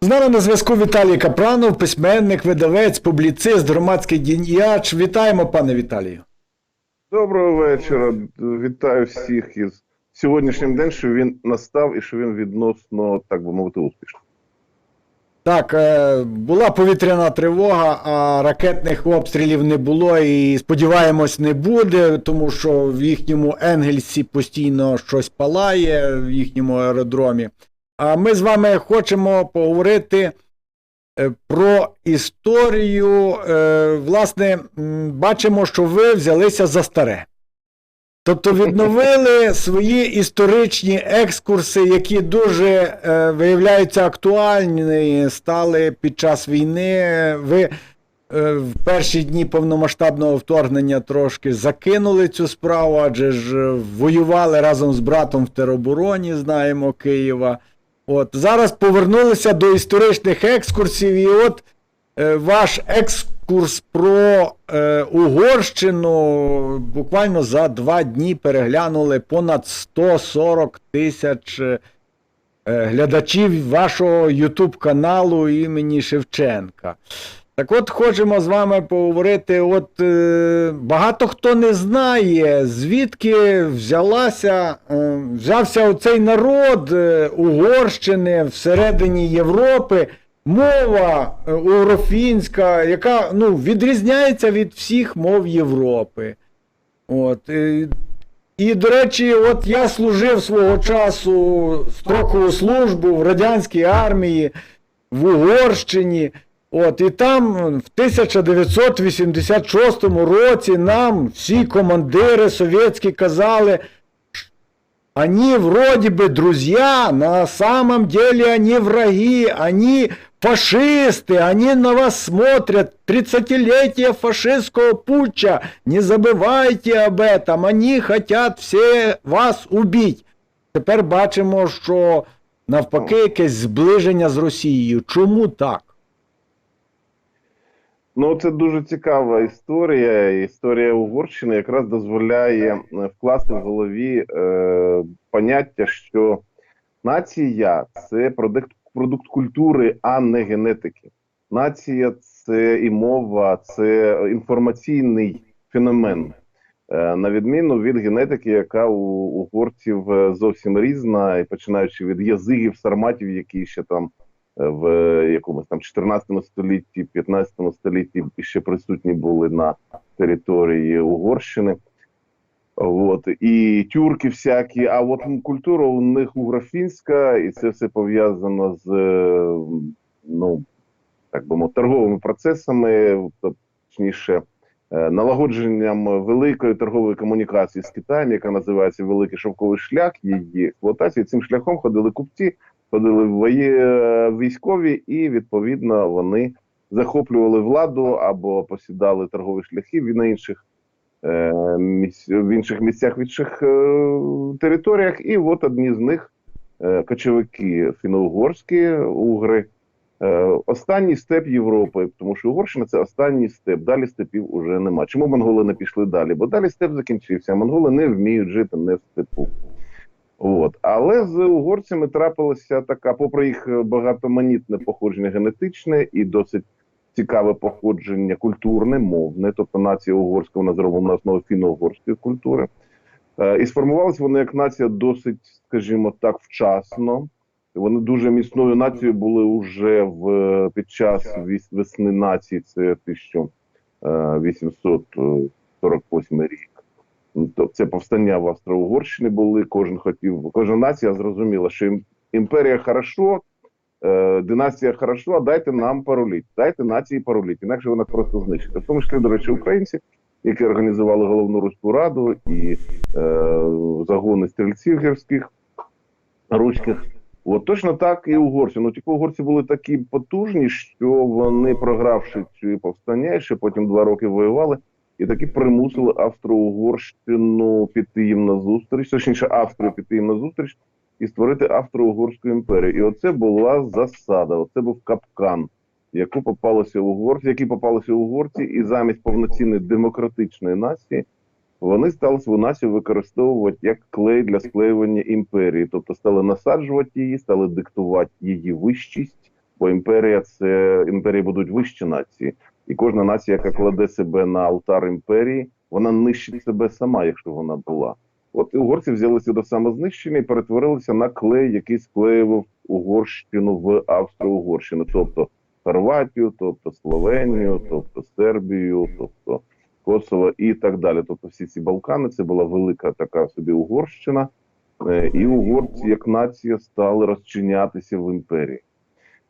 З нами на зв'язку Віталій Капранов, письменник, видавець, публіцист, громадський діяч. Вітаємо, пане Віталію. Доброго вечора. Вітаю всіх із сьогоднішнім днем, що він настав і що він відносно, так би мовити, успішний. Так, е, була повітряна тривога, а ракетних обстрілів не було і сподіваємось, не буде, тому що в їхньому Енгельсі постійно щось палає в їхньому аеродромі. А ми з вами хочемо поговорити е, про історію. Е, Власне, бачимо, що ви взялися за старе. Тобто відновили свої історичні екскурси, які дуже е, виявляються актуальні, стали під час війни. Ви е, в перші дні повномасштабного вторгнення трошки закинули цю справу, адже ж е, воювали разом з братом в теробороні, знаємо Києва. От зараз повернулися до історичних екскурсів, і от е, ваш екскурс про е, Угорщину буквально за два дні переглянули понад 140 тисяч е, глядачів вашого Ютуб каналу імені Шевченка. Так от хочемо з вами поговорити. От е, багато хто не знає, звідки взялася, е, взявся оцей народ е, Угорщини всередині Європи, мова е, угрофінська, яка ну, відрізняється від всіх мов Європи. От, е, і, до речі, от я служив свого часу строкову службу в радянській армії в Угорщині. От, і там в 1986 році нам всі командири совєтські казали, они вроде бы друзья, на самом деле они враги, они фашисты, они на вас смотрят, 30-летие фашистского путча, не забывайте об этом, они хотят все вас убить. Тепер бачимо, що навпаки якесь зближення з Росією. Чому так? Ну, це дуже цікава історія. Історія Угорщини якраз дозволяє е, вкласти в голові е, поняття, що нація це продукт, продукт культури, а не генетики. Нація це і мова, це інформаційний феномен. Е, На відміну від генетики, яка у угорців е, зовсім різна, і починаючи від язигів, сарматів, які ще там е, в якомусь там 14 столітті, 15 столітті ще присутні були на території Угорщини. От і тюрки всякі. А от культура у них угрофінська, і це все пов'язано з е, ну так би мовити, торговими процесами, точніше, е, налагодженням великої торгової комунікації з Китаєм, яка називається Великий Шовковий шлях. Її експлуатації цим шляхом ходили купці, ходили е, військові, і відповідно вони захоплювали владу або посідали торгові шляхи на інших в інших місцях в інших е, територіях. І от одні з них е, кочовики фіно-угорські угри. Е, Останній степ Європи, тому що Угорщина це останній степ. Далі степів уже нема. Чому монголи не пішли далі? Бо далі степ закінчився. а Монголи не вміють жити не в степу. От. Але з угорцями трапилася така, попри їх е, багатоманітне походження генетичне і досить цікаве походження культурне, мовне, тобто нація угорська вона зроблена на основі фіно-угорської культури. Е, І сформувалися вони як нація досить, скажімо так, вчасно. Вони дуже міцною нацією були уже в під час весни нації, це 1848 рік. Ну, То це повстання в Австро-Угорщині були. Кожен хотів, кожна нація зрозуміла, що імперія хорошо, е, династія хорошо, а дайте нам пароліт, дайте нації пароліт, інакше вона просто знищиться. В тому числі, до речі, українці, які організували головну руську раду і е, загони стрільців гірських руських. От точно так і угорці. Ну тільки угорці були такі потужні, що вони, програвши ці повстання, ще потім два роки воювали, і таки примусили Австро-Угорщину піти їм на зустріч, точніше Австрію піти їм на зустріч і створити Австро-Угорську імперію. І оце була засада, оце був капкан, яку попалося угорці, які попалися угорці, і замість повноцінної демократичної нації вони стали свою націю використовувати як клей для склеювання імперії, тобто стали насаджувати її, стали диктувати її вищість, бо імперія це імперії будуть вищі нації, і кожна нація, яка кладе себе на алтар імперії, вона нищить себе сама, якщо вона була. От угорці взялися до самознищення і перетворилися на клей, який склеював Угорщину в Австро-Угорщину, тобто Хорватію, тобто Словенію, тобто Сербію, тобто Косово і так далі. Тобто всі ці Балкани, це була велика така собі Угорщина, Е, і угорці як нація стали розчинятися в імперії.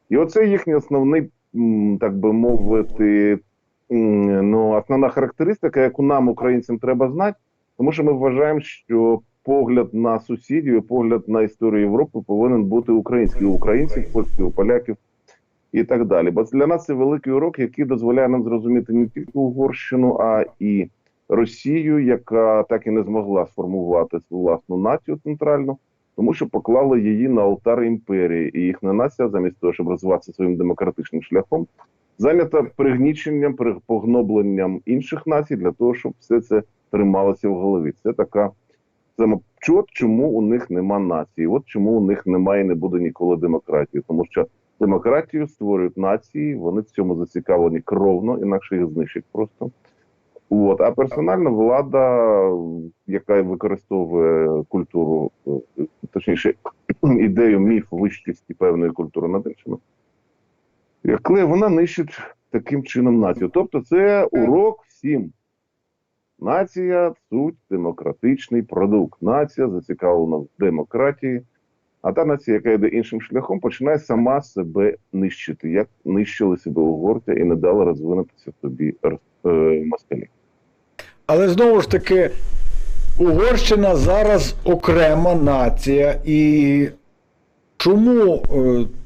І оце їхній основний, так би мовити, ну, основна характеристика, яку нам, українцям, треба знати, тому що ми вважаємо, що погляд на сусідів, погляд на історію Європи повинен бути український українців, польських, поляків і так далі. Бо для нас це великий урок, який дозволяє нам зрозуміти не тільки Угорщину, а і Росію, яка так і не змогла сформувати свою власну націю центральну, тому що поклала її на алтар імперії, і їхня нація, замість того, щоб розвиватися своїм демократичним шляхом, зайнята пригніченням, при- погнобленням інших націй для того, щоб все це трималося в голові. Це така самочот, чому у них нема нації. От чому у них немає і не буде ніколи демократії, тому що демократію створюють нації, вони в цьому зацікавлені кровно, інакше їх знищать просто. От, а персональна влада, яка використовує культуру, е, точніше, ідею міф вищості певної культури над іншими, яке вона нищить таким чином націю. Тобто, це урок всім. Нація суть демократичний продукт. Нація зацікавлена в демократії, а та нація, яка йде іншим шляхом, починає сама себе нищити, як нищили себе угорці і не дали розвинутися собі е, москалі. Але знову ж таки, Угорщина зараз окрема нація, і чому,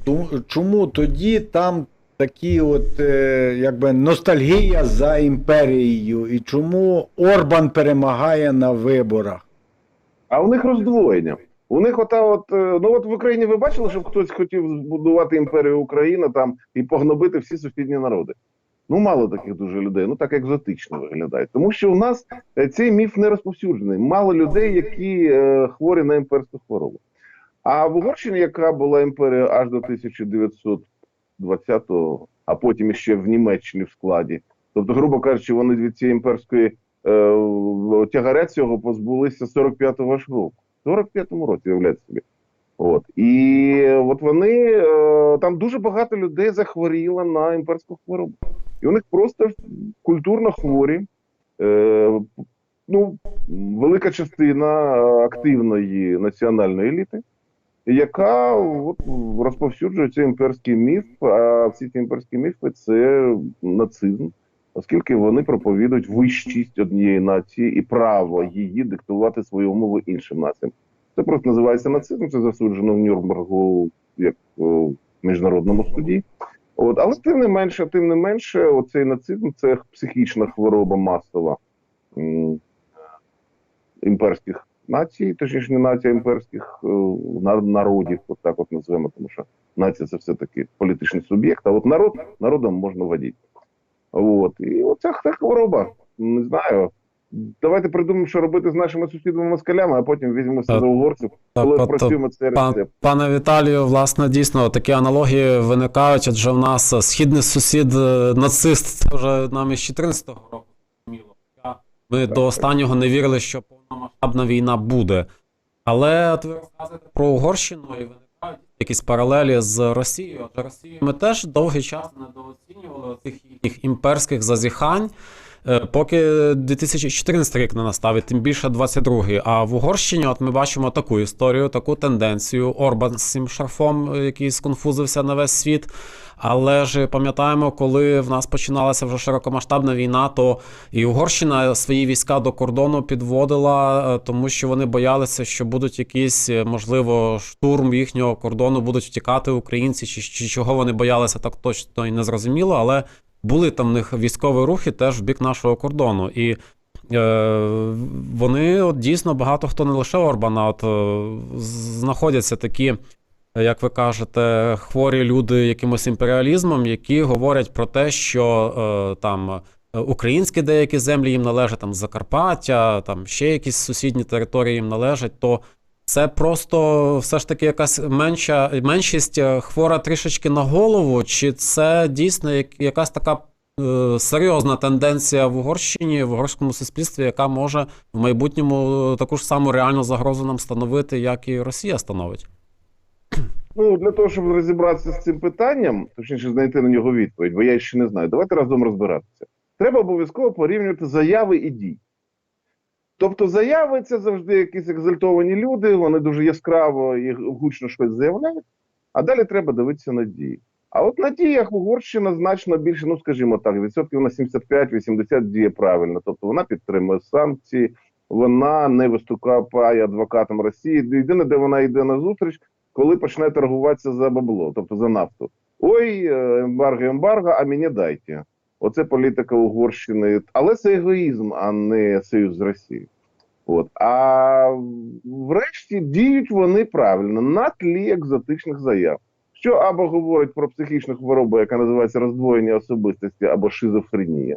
е, чому тоді там такі от е, якби ностальгія за імперією, і чому Орбан перемагає на виборах? А у них роздвоєння. У них ота от, е, ну от в Україні ви бачили, щоб хтось хотів збудувати імперію Україна там і погнобити всі сусідні народи. Ну, мало таких дуже людей, ну так екзотично виглядає. Тому що у нас цей міф не розповсюджений. Мало людей, які е, хворі на імперську хворобу. А в Угорщині, яка була імперія аж до 1920-го, а потім іще в Німеччині в складі. Тобто, грубо кажучи, вони від цієї імперської е, тягаря цього позбулися 45-го ж року. 45-му році, уявляєте собі. От. І от вони е, там дуже багато людей захворіло на імперську хворобу. І у них просто культурно хворі. Е, ну, велика частина е, активної національної еліти, яка от, розповсюджує цей імперський міф. А всі ці імперські міфи це нацизм, оскільки вони проповідують вищість однієї нації і право її диктувати свої умови іншим націям. Це просто називається нацизм, це засуджено в Нюрнбергу як в міжнародному суді. От, але тим не менше, тим не менше, оцей нацизм це психічна хвороба масова імперських націй, точніше не нація імперських е, народів, от так от називаємо, тому що нація це все-таки політичний суб'єкт, а от народ народом можна водити. От. І оця ця хвороба, не знаю. Давайте придумаємо, що робити з нашими сусідами москалями, а потім візьмемося Так. за угорців, коли працюємо цей Пан, рецепт. пане Віталію, власне, дійсно такі аналогії виникають, адже в нас східний сусід е, нацист, це вже нам із 14-го року Ми до останнього не вірили, що повномасштабна війна буде. Але от ви розказуєте про Угорщину і виникають якісь паралелі з Росією. Адже Росію ми теж довгий час недооцінювали цих їхніх імперських зазіхань. Е, Поки 2014 рік не настав, і тим більше 22-й. А в Угорщині, от ми бачимо таку історію, таку тенденцію. Орбан з цим шарфом, е, який сконфузився на весь світ. Але ж пам'ятаємо, коли в нас починалася вже широкомасштабна війна, то і Угорщина свої війська до кордону підводила, е, тому що вони боялися, що будуть якісь, е, можливо, штурм їхнього кордону, будуть втікати українці, чи, чи чого вони боялися, так точно і не зрозуміло, але були там в них військові рухи теж в бік нашого кордону. І е, вони от дійсно багато хто не лише Орбана, от знаходяться такі, як ви кажете, хворі люди якимось імперіалізмом, які говорять про те, що е, там українські деякі землі їм належать, там Закарпаття, там ще якісь сусідні території їм належать, то це просто все ж таки якась менша меншість е, хвора трішечки на голову, чи це дійсно якась така е, серйозна тенденція в Угорщині, в угорському суспільстві, яка може в майбутньому таку ж саму реальну загрозу нам становити, як і Росія становить? Ну, для того, щоб розібратися з цим питанням, точніше знайти на нього відповідь, бо я ще не знаю. Давайте разом розбиратися. Треба обов'язково порівнювати заяви і дії. Тобто, заяви це завжди якісь екзальтовані люди, вони дуже яскраво і гучно щось заявляють, а далі треба дивитися на дії. А от на діях Угорщина значно більше, ну скажімо так, відсотків на 75-80 діє правильно. Тобто вона підтримує санкції, вона не виступає адвокатом Росії. Єдине, де вона йде на зустріч, коли почне торгуватися за бабло, тобто за нафту. Ой, е, ембарго, ембарго, а мені дайте. Оце політика Угорщини. Але це егоїзм, а не союз з Росією. От. А врешті діють вони правильно на тлі екзотичних заяв. Що або говорить про психічну хворобу, яка називається роздвоєння особистості або шизофренія,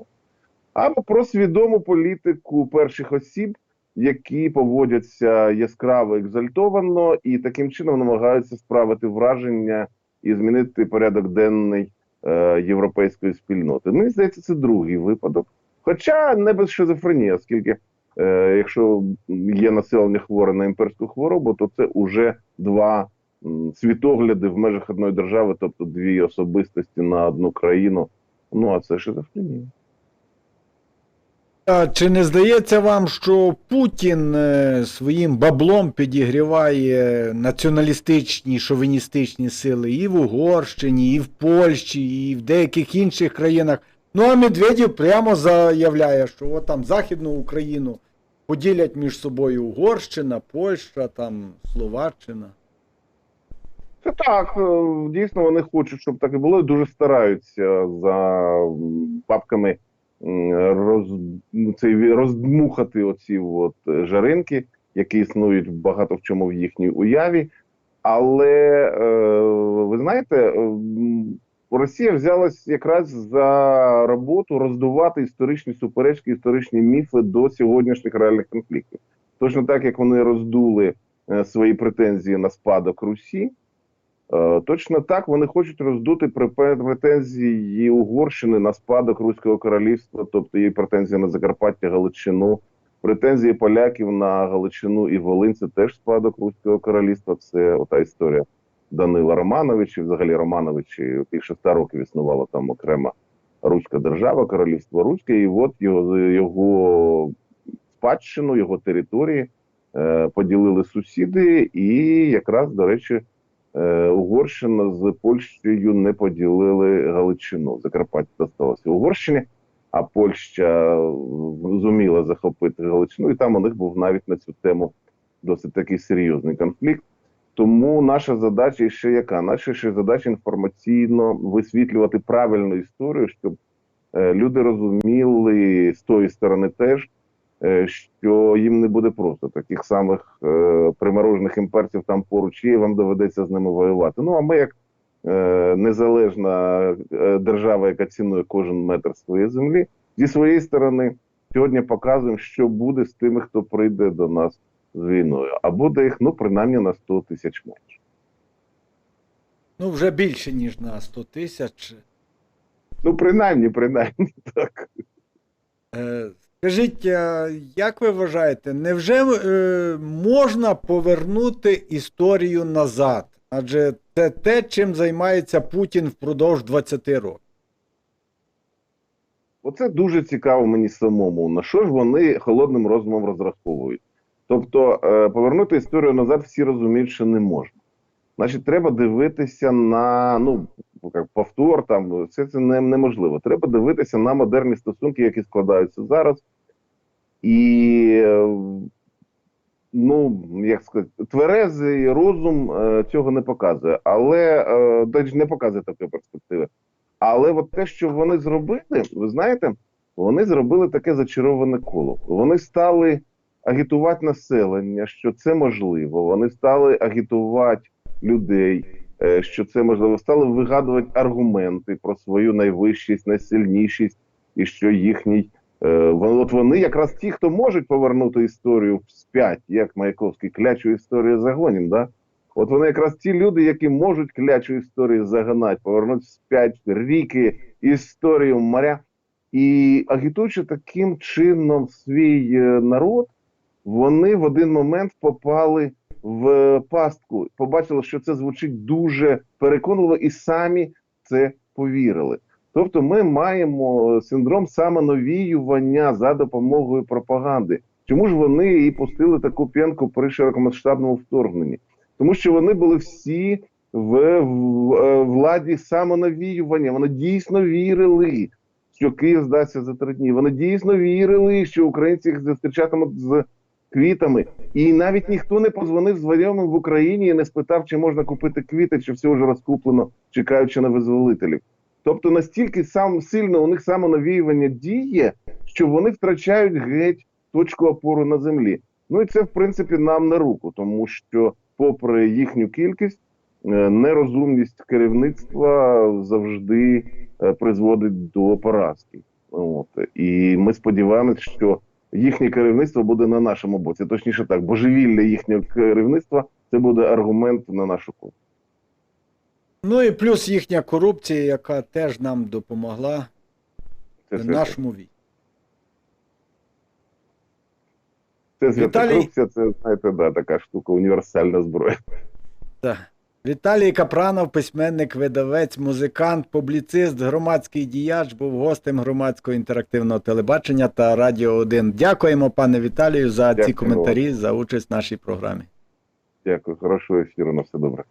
або про свідому політику перших осіб, які поводяться яскраво екзальтовано і таким чином намагаються справити враження і змінити порядок денний е, європейської спільноти. Мені здається, це другий випадок. Хоча не без шизофренії, оскільки е, якщо є населення хворе на імперську хворобу, то це уже два світогляди в межах одної держави, тобто дві особистості на одну країну. Ну а це шизофренія. А чи не здається вам, що Путін е, своїм баблом підігріває націоналістичні шовіністичні сили і в Угорщині, і в Польщі, і в деяких інших країнах? Ну а Медведєв прямо заявляє, що от там Західну Україну поділять між собою Угорщина, Польща, там Словаччина. Це так, е, дійсно вони хочуть, щоб так і було, і дуже стараються за бабками роз, ну, цей, роздмухати оці от е, жаринки, які існують багато в чому в їхній уяві. Але е, ви знаєте, е, Росія взялась якраз за роботу роздувати історичні суперечки, історичні міфи до сьогоднішніх реальних конфліктів. Точно так, як вони роздули е, свої претензії на спадок Русі. Е, Точно так вони хочуть роздути претензії Угорщини на спадок Руського королівства, тобто її претензії на Закарпаття, Галичину, претензії поляків на Галичину і Волинь це теж спадок Руського королівства. Це ота історія Данила Романовича. Взагалі Романовичі більше ста років існувала там окрема Руська держава, королівство Руське, і от його, його спадщину, його території е, поділили сусіди, і якраз, до речі, Угорщина з Польщею не поділили Галичину. Закарпаття досталося Угорщині, а Польща е, зуміла захопити Галичину, і там у них був навіть на цю тему досить такий серйозний конфлікт. Тому наша задача ще яка? Наша ще задача інформаційно висвітлювати правильну історію, щоб е, люди розуміли з тої сторони теж, е, що їм не буде просто таких самих е, приморожених імперців там поруч є, і вам доведеться з ними воювати. Ну а ми, як е, незалежна е, держава, яка цінує кожен метр своєї землі, зі своєї сторони сьогодні показуємо, що буде з тими, хто прийде до нас з війною. А буде їх ну принаймні на 100 тисяч менше. Ну, вже більше, ніж на 100 тисяч. Ну, принаймні, принаймні так. Е, Скажіть, як ви вважаєте, невже е, можна повернути історію назад? Адже це те, чим займається Путін впродовж 20 років. Оце дуже цікаво мені самому. На що ж вони холодним розумом розраховують? Тобто, е, повернути історію назад всі розуміють, що не можна. Значить, треба дивитися на ну як повтор, там це, це не, неможливо. Треба дивитися на модерні стосунки, які складаються зараз. І е, ну, як сказати, тверезий розум е, цього не показує, але е, навіть не показує такої перспективи. Але от те, що вони зробили, ви знаєте, вони зробили таке зачароване коло. Вони стали агітувати населення, що це можливо. Вони стали агітувати людей, е, що це можливо. Стали вигадувати аргументи про свою найвищість, найсильнішість, і що їхній е, вон- от вони якраз ті, хто можуть повернути історію вспять, як Маяковський, клячу історію загонім, да? От вони якраз ті люди, які можуть клячу історію загнати, повернути вспять ріки, історію моря. І агітуючи таким чином свій е, народ, вони в один момент попали в пастку, побачили, що це звучить дуже переконливо, і самі це повірили. Тобто, ми маємо синдром самоновіювання за допомогою пропаганди. Чому ж вони і пустили таку п'янку при широкомасштабному вторгненні? Тому що вони були всі в, в е, владі самонавіювання. Вони дійсно вірили, що Київ здасться за три дні. Вони дійсно вірили, що українці їх зустрічатимуть з квітами. І навіть ніхто не позвонив знайомим в Україні і не спитав, чи можна купити квіти, чи все вже розкуплено, чекаючи на визволителів. Тобто настільки сам сильно у них самонавіювання діє, що вони втрачають геть точку опору на землі. Ну і це в принципі нам на руку, тому що, попри їхню кількість, е, нерозумність керівництва завжди е, призводить до поразки. От і ми сподіваємося, що їхнє керівництво буде на нашому боці. Точніше так, божевілля їхнього керівництва це буде аргумент на нашу користь. Ну і плюс їхня корупція, яка теж нам допомогла Це, в нашому віці. це Віталій- корупція, це знаєте, да, така штука, універсальна зброя. Так. Віталій Капранов, письменник, видавець, музикант, публіцист, громадський діяч, був гостем громадського інтерактивного телебачення та Радіо 1. Дякуємо, пане Віталію, за Дякую. ці коментарі, за участь в нашій програмі. Дякую, хорошого ефіру, на все добре.